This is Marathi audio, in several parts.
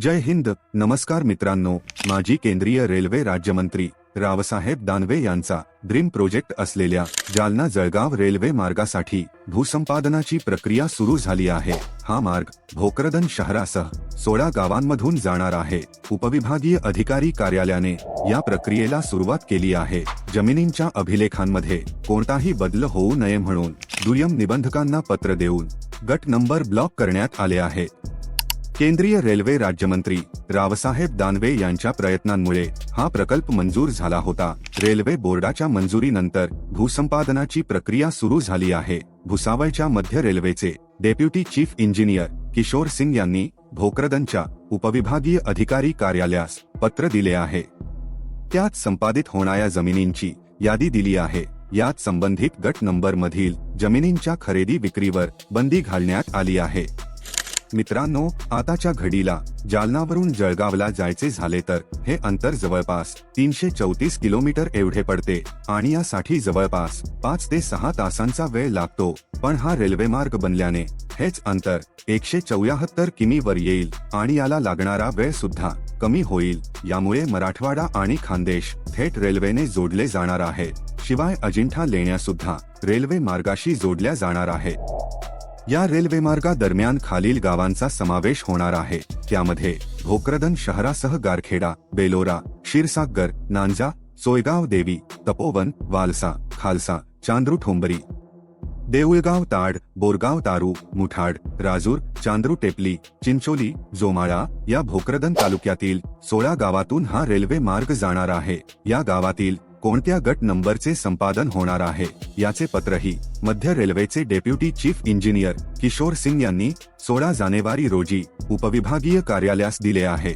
जय हिंद. नमस्कार मित्रांनो. माजी केंद्रीय रेल्वे राज्यमंत्री रावसाहेब दानवे यांचा ड्रीम प्रोजेक्ट असलेल्या जालना जळगाव रेल्वे मार्गासाठी भूसंपादनाची प्रक्रिया सुरू झाली आहे. हा मार्ग भोकरदन शहरासह सोळा गावांमधून जाणार आहे. उपविभागीय अधिकारी कार्यालयाने या प्रक्रियेला सुरुवात केली आहे. जमिनींच्या अभिलेखांमध्ये कोणताही बदल होऊ नये म्हणून दुय्यम निबंधकांना पत्र देऊन गट नंबर ब्लॉक करण्यात आले आहे. केंद्रीय रेल्वे राज्यमंत्री रावसाहेब दानवे यांच्या प्रयत्नांमुळे हा प्रकल्प मंजूर झाला होता. रेल्वे बोर्डाच्या मंजुरीनंतर भूसंपादनाची प्रक्रिया सुरू झाली आहे. भुसावळच्या मध्य रेल्वेचे deputy chief engineer Kishor Singh यांनी भोकरदनच्या उपविभागीय अधिकारी कार्यालयास पत्र दिले आहे. त्यात संपादित होणाऱ्या जमिनींची यादी दिली आहे. यात संबंधित गट नंबर मधील जमिनींच्या खरेदी विक्रीवर बंदी घालण्यात आली आहे. मित्रांनो आताच्या घडीला जालनावरून जळगावला जायचे झाले तर हे अंतर जवळपास तीनशे चौतीस किलोमीटर एवढे पडते आणि यासाठी जवळपास पाच ते सहा तासांचा वेळ लागतो. पण हा रेल्वे मार्ग बनल्याने हेच अंतर एकशे चौऱ्याहत्तर किमीवर येईल आणि याला लागणारा वेळ सुद्धा कमी होईल. यामुळे मराठवाडा आणि खानदेश थेट रेल्वेने जोडले जाणार आहे. शिवाय अजिंठा लेण्या सुद्धा रेल्वे मार्गाशी जोडल्या जाणार आहे या रेल्वेमार्गादरम्यान खालील गावांचा समावेश होणार आहे. त्यामध्ये भोकरदन शहरासह गारखेडा बेलोरा क्षीरसागर नांजा सोयगाव देवी तपोवन वालसा खालसा चांद्रू ठोंबरी देऊळगाव ताड बोरगाव तारू मुठाड राजूर चांद्रू टेपली चिंचोली जोमाळा या भोकरदन तालुक्यातील सोळा गावातून हा रेल्वे मार्ग जाणार आहे. या गावातील कोणत्या गट नंबरचे संपादन होणार आहे? याचे पत्रही मध्य रेल्वेचे deputy chief engineer Kishor Singh यांनी सोळा जानेवारी रोजी उपविभागीय कार्यालयास दिले आहे.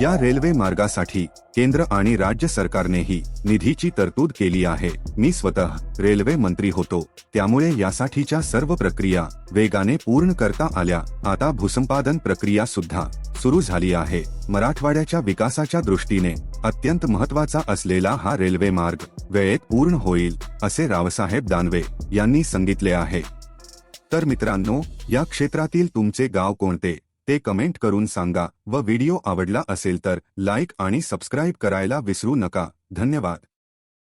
या रेल्वे मार्गासाठी केंद्र आणि राज्य सरकारनेही निधीची तरतूद केली आहे. मी स्वतः रेल्वे मंत्री होतो. त्यामुळे यासाठीच्या सर्व प्रक्रिया वेगाने पूर्ण करता आल्या. आता भूसंपादन प्रक्रिया सुद्धा सुरू झाली आहे. मराठवाड्याच्या विकासाच्या दृष्टीने अत्यंत महत्त्वाचा असलेला हा रेल्वे मार्ग वेळेत पूर्ण होईल असे रावसाहेब दानवे यांनी सांगितले आहे. तर मित्रांनो या क्षेत्रातील तुमचे गाव कोणते? ते कमेंट करून सांगा व व्हिडिओ आवडला असेल तर लाईक आणि सबस्क्राईब करायला विसरू नका. धन्यवाद.